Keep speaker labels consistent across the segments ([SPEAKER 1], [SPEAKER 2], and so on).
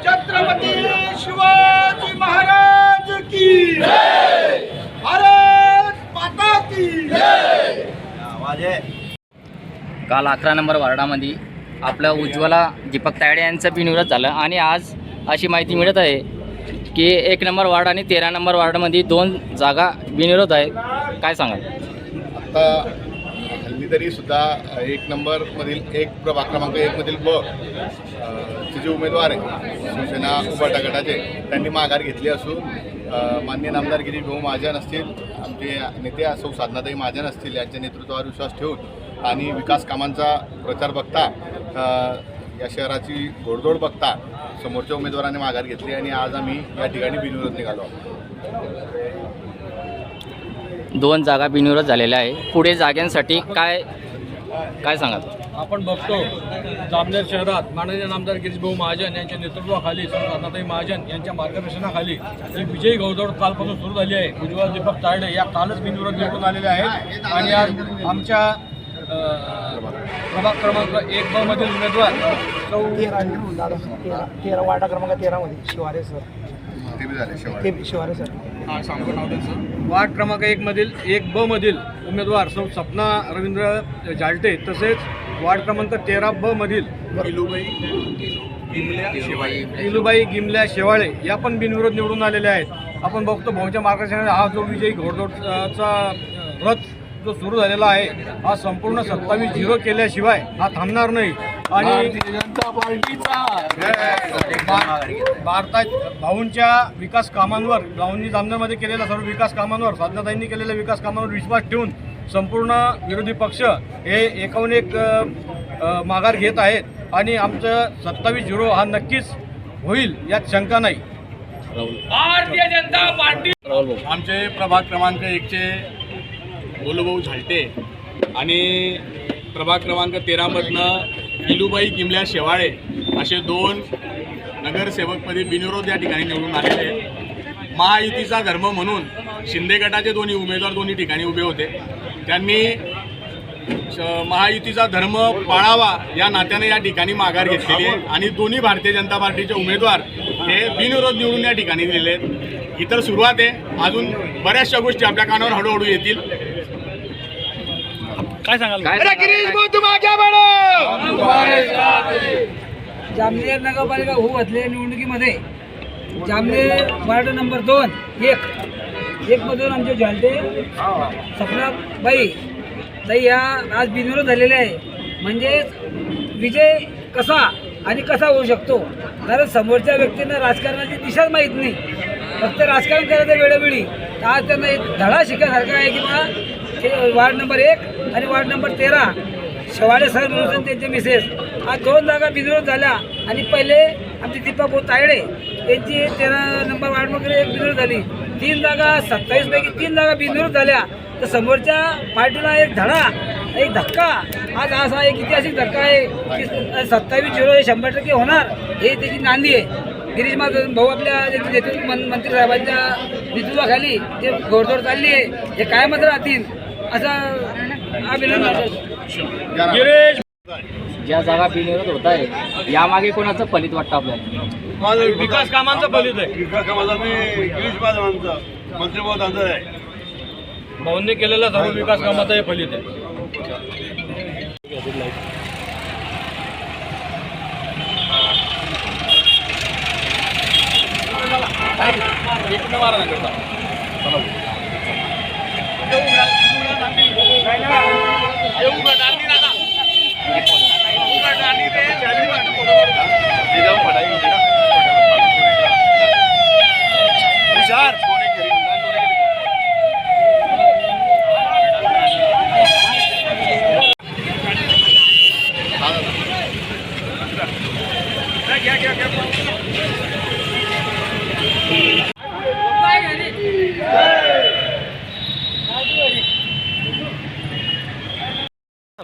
[SPEAKER 1] छत्रपती शिवाजी महाराज की भारत माता की
[SPEAKER 2] काल अकरा नंबर वार्डामध्ये आपलं उज्ज्वला दीपक तायडे यांचं बिनविरोध झालं आणि आज अशी माहिती मिळत आहे की एक नंबर वार्ड आणि तेरा नंबर वार्डमध्ये दोन जागा बिनविरोध आहे काय सांगाल?
[SPEAKER 3] आता हल्ली तरी सुद्धा एक नंबरमधील एक प्रभाग क्रमांक एकमधील ब जे उमेदवार आहे शिवसेना उभाटा गटाचे त्यांनी माघार घेतली असून माननीय नामदार गिरीश भाऊ महाजन असतील आमचे नेते असो साधनाताई महाजन असतील यांच्या नेतृत्वावर विश्वास ठेवून आणि विकास कामांचा प्रचार बघता या शहराची घोडदोड बघता समोरच्या उमेदवाराने माघार घेतली आणि आज आम्ही या ठिकाणी बिनविरोध निघालो.
[SPEAKER 2] दोन जागा बिनविरोध झालेल्या आहे. पुढे जागांसाठी काय काय सांगाल?
[SPEAKER 4] आपण बघतो जामनेर शहरात माननीय नामदार गिरीशभाऊ महाजन यांच्या नेतृत्वाखाली साधनाताई महाजन यांच्या मार्गदर्शनाखाली ही विजयी गौदौड कालपासून सुरू झाली आहे. उज्ज्वल दीपक तारडे या कालच बिनविरोध निवडून आलेले आहेत. आणि आज आमच्या प्रभाग क्रमांक एक ब मधील उमेदवार सौ
[SPEAKER 5] तेरा तेरा वार्डा क्रमांक तेरामध्ये शिवारे सर.
[SPEAKER 3] ते
[SPEAKER 5] शिवारे. सर.
[SPEAKER 4] वार्ड क्रमांक एक मधील एक ब मधील उमेदवार सौ सपना रवींद्र जालटे तसेच वार्ड क्रमांक तेरा ब मधील इलुबाई गिमल्या शेवाळे या पण बिनविरोध निवडून आलेल्या आहेत. आपण बघतो भाऊच्या मार्गदर्शनाने हा जो विजयी घोडदौडचा रथ जो सुरू झालेला आहे हा संपूर्ण सत्तावीस झिरो केल्याशिवाय हा थांबणार नाही. आणि भा- भारतात भाऊंच्या विकास कामांवर भाऊंनी जामनेरमध्ये केलेल्या सर्व विकास कामांवर साधनाताईंनी केलेल्या विकास कामांवर विश्वास ठेवून संपूर्ण विरोधी पक्ष हे एकाहून एक माघार घेत आहेत. आणि आमचं सत्तावीस झिरो हा नक्कीच होईल यात शंका नाही.
[SPEAKER 6] आमचे प्रभाग क्रमांक एकचे बोलूभाऊ झालटे आणि प्रभाग क्रमांक तेरामधनं इलूबाई किमल्या शेवाळे असे दोन नगरसेवकपदी बिनविरोध या ठिकाणी निवडून आलेले आहेत. महायुतीचा धर्म म्हणून शिंदे गटाचे दोन्ही उमेदवार दोन्ही ठिकाणी उभे होते. त्यांनी श- महायुतीचा धर्म पाळावा या नात्याने या ठिकाणी माघार घेतलेली आहे. आणि दोन्ही भारतीय जनता पार्टीचे उमेदवार हे बिनविरोध निवडून या ठिकाणी दिलेले आहेत. इतर सुरुवात आहे. अजून बऱ्याचशा गोष्टी आपल्या कानावर हळूहळू येतील.
[SPEAKER 2] काय सांगाल? काय
[SPEAKER 5] जामनेर नगरपालिका होऊ घातले निवडणुकीमध्ये. जामनेर वार्ड नंबर दोन एक. एक मधून आमचे झालते. सपनाबाई ताई या आज बिनविरोध झालेले आहे. म्हणजे विजय कसा आणि कसा होऊ शकतो? कारण समोरच्या व्यक्तींना राजकारणाची दिशाच माहीत नाही. फक्त राजकारण करायचं वेळोवेळी. आज त्यांना एक धडा शिकण्यासारखा आहे की वार्ड नंबर एक आणि वार्ड नंबर तेरा. शेवाडे सर म्हणून त्यांचे मिसेस. आज दोन जागा बिनविरोध झाल्या आणि पहिले आमचे दीपा भाऊ तायडे त्यांची तेरा नंबर वार्ड वगैरे एक बिनविरोध झाली. तीन जागा सत्तावीसपैकी तीन जागा बिनविरोध झाल्या. तर समोरच्या पार्टीला एक धडा एक धक्का. आज असा एक ऐतिहासिक धक्का आहे की सत्तावीस झिरो हे शंभर टक्के होणार. हे त्याची नांदी आहे. गिरीश महाजन भाऊ आपल्या नेतृत्व मंत्री साहेबांच्या नेतृत्वाखाली जे घोडदौड चालली आहे हे कायमच राहतील असा अभिनंदन
[SPEAKER 4] गिरीश!
[SPEAKER 2] ज्या जागा बिनविरोध होत आहे यामागे कोणाचं फलित वाटतं आपल्याला?
[SPEAKER 4] विकास कामांचं फलित आहे. भाऊंनी केलेल्या सर्व विकास कामाचं हे फलित आहे.
[SPEAKER 3] ശതമാനം നൽകുന്നത്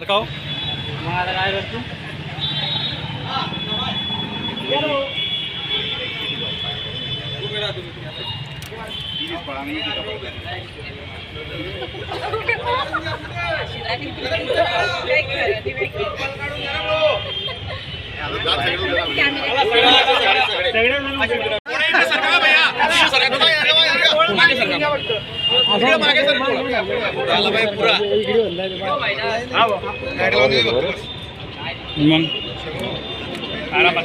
[SPEAKER 3] का हो मग काय करतो मग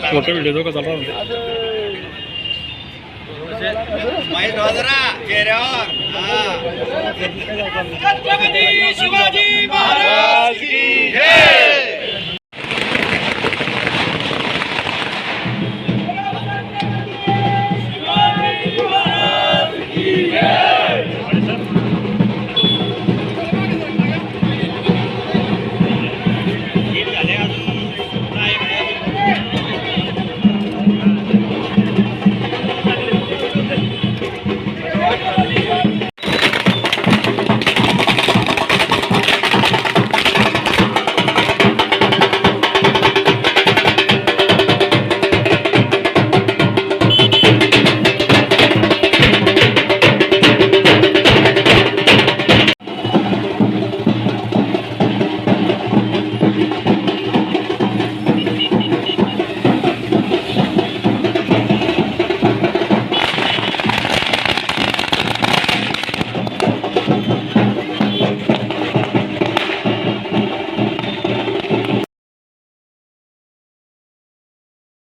[SPEAKER 3] छोटे व्हिडिओ कसा महेश भाजरा चेहऱ्यावर
[SPEAKER 6] छत्रपती शिवाजी महाराज की जय